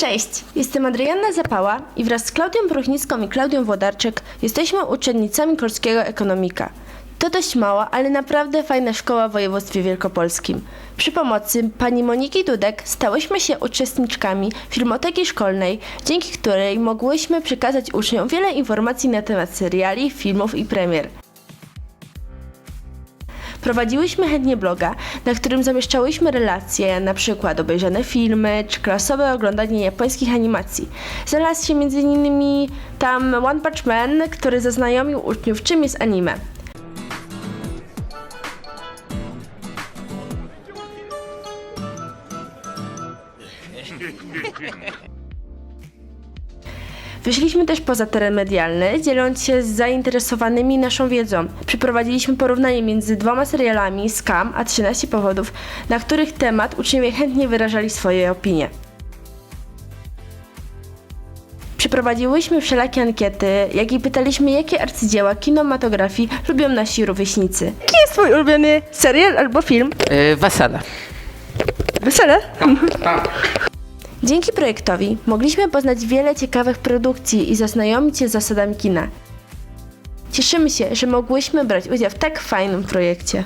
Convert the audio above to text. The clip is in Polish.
Cześć, jestem Adrianna Zapała i wraz z Klaudią Bruchnicką i Klaudią Włodarczyk jesteśmy uczennicami polskiego ekonomika. To dość mała, ale naprawdę fajna szkoła w województwie wielkopolskim. Przy pomocy pani Moniki Dudek stałyśmy się uczestniczkami filmoteki szkolnej, dzięki której mogłyśmy przekazać uczniom wiele informacji na temat seriali, filmów i premier. Prowadziłyśmy chętnie bloga, na którym zamieszczałyśmy relacje, na przykład obejrzane filmy czy klasowe oglądanie japońskich animacji. Znalazł się m.in. tam One Punch Man, który zaznajomił uczniów czym jest anime. Wyszliśmy też poza teren medialny, dzieląc się z zainteresowanymi naszą wiedzą. Przeprowadziliśmy porównanie między dwoma serialami Scam a 13 powodów, na których temat uczniowie chętnie wyrażali swoje opinie. Przeprowadziłyśmy wszelakie ankiety, jak i pytaliśmy, jakie arcydzieła kinematografii lubią nasi rówieśnicy. Jaki jest twój ulubiony serial albo film? Yy, wesele. Wesele? Dzięki projektowi mogliśmy poznać wiele ciekawych produkcji i zaznajomić się z zasadami kina. Cieszymy się, że mogłyśmy brać udział w tak fajnym projekcie.